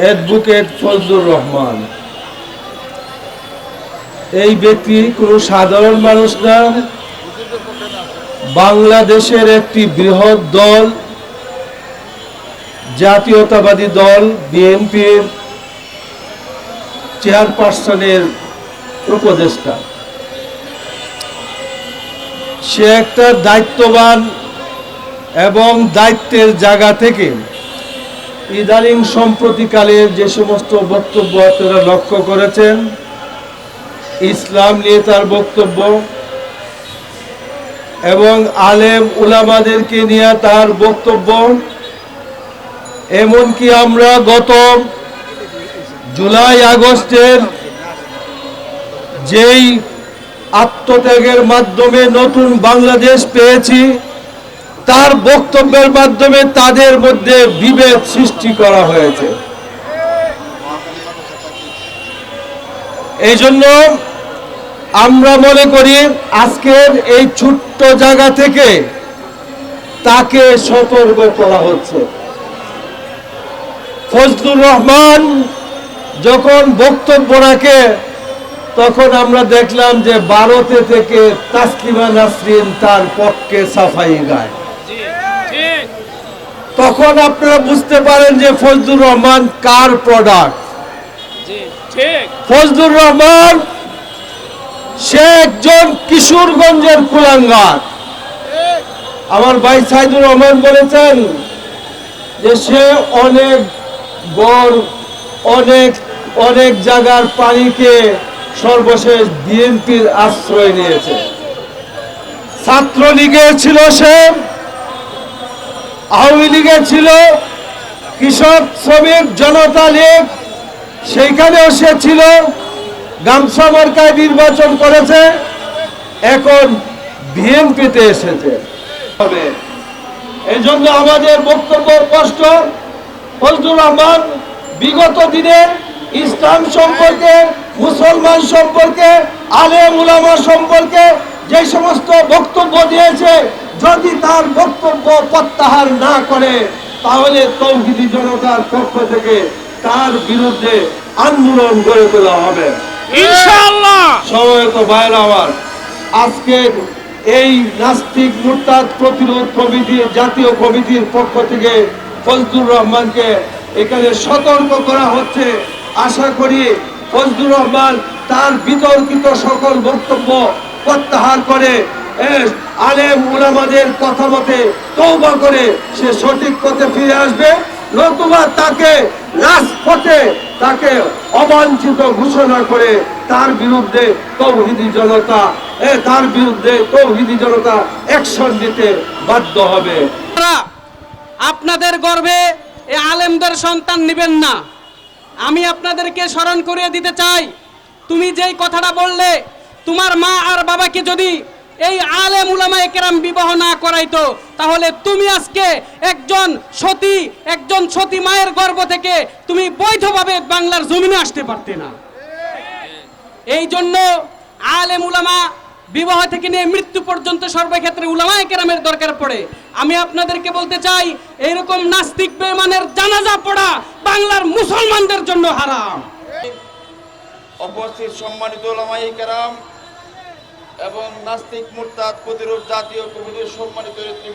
Advocate Fazlur Rahman. এই ব্যক্তি কোনো সাধারণ মানুষ না। বাংলাদেশের একটি বৃহৎ দল, জাতীয়তাবাদী দল, বিএনপির চেয়ারপারসনের উপদেষ্টা। সে একটা দায়িত্ববান এবং দায়িত্বের জায়গা থেকে ইদানিং সম্প্রতিকালের যে সমস্ত বক্তব্য আপনারা লক্ষ্য করেছেন, ইসলাম নিয়ে তার বক্তব্য এবং আলেম উলামাদেরকে নিয়ে তার বক্তব্য, এমনকি আমরা গত জুলাই আগস্টের যেই আত্মত্যাগের মাধ্যমে নতুন বাংলাদেশ পেয়েছি তার বক্তব্যের মাধ্যমে তাদের মধ্যে বিভেদ সৃষ্টি করা হয়েছে। এই জন্য আমরা মনে করি আজকের এই ছোট্ট জায়গা থেকে তাকে সতর্ক করা হচ্ছে। ফজলুর রহমান যখন বক্তব্য রাখে, তখন আমরা দেখলাম যে ভারতে থেকে তাসলিমা নাসরিন তার পক্ষে সাফাই গায়। তখন আপনারা বুঝতে পারেন যে ফজলুর রহমান কার প্রোডাক্ট ফজলুর রহমান সে একজন কিশোরগঞ্জের কুলাঙ্গার। আমার ভাই সাইদুর রহমান বলেছেন যে সে অনেক গড় অনেক অনেক জায়গার পানিকে সর্বশেষ বিএনপির আশ্রয় নিয়েছে। ছাত্রলীগের ছিল সে। আওয়ামী লীগের ছিল কৃষক, শ্রমিক, জনতা লীগ, সেইখানেও সে ছিল। গামছা মার্কায় নির্বাচন করেছে। এখন বিএনপিতে এসেছে। এই জন্য আমাদের বক্তব্য স্পষ্ট। ফজলুর রহমান বিগত দিনে ইসলাম সম্পর্কে, মুসলমান সম্পর্কে, আলেম উলামা সম্পর্কে যে সমস্ত বক্তব্য দিয়েছে যদি তার বক্তব্য প্রত্যাহার না করে তাহলে তৌহিদি জনতার পক্ষ থেকে তার বিরুদ্ধে আন্দোলন গড়ে তোলা হবে। সময়ত ভাইরা আমার আজকে এই নাস্তিক মুরতাদ প্রতিরোধ কমিটি জাতীয় কমিটির পক্ষ থেকে ফজলুর রহমানকে এখানে সতর্ক করা হচ্ছে। আশা করি ফজলুর রহমান তার বিতর্কিত সকল বক্তব্য প্রত্যাহার করে আলেম উলামাদের কথা মতে তৌবা করে সে সঠিক পথে ফিরে আসবে, নতুবা তাকে রাজপথে তাকে অবাঞ্ছিত ঘোষণা করে তার বিরুদ্ধে তৌহিদি জনতা তার বিরুদ্ধে তৌহিদি জনতা অ্যাকশন দিতে বাধ্য হবে। আপনাদের গর্বে এ আলেমদের সন্তান নেবেন না। আমি আপনাদেরকে স্মরণ করিয়ে দিতে চাই, তুমি যেই কথাটা বললে তোমার মা আর বাবাকে যদি এই আলেম উলামায়ে কেরাম বিবাহ না করাইতো, তাহলে তুমি আজকে একজন সতী একজন সতী মায়ের গর্ভ থেকে তুমি বৈধভাবে বাংলার জমিনে আসতে পারতে না। এই জন্য আলেম উলামা বিবাহ থেকে নিয়ে মৃত্যু পর্যন্ত সর্বক্ষেত্রে উলামায়ে কেরামের দরকার পড়ে। আমি আপনাদেরকে বলতে চাই, এইরকম নাস্তিক বেমানের জানাজা পড়া বাংলার মুসলমানদের জন্য হারাম। উপস্থিত সম্মানিত ওলামাই কেরাম এবং নাস্তিক মুরতাদ প্রতিরোধ জাতীয় কমিটির সম্মানিত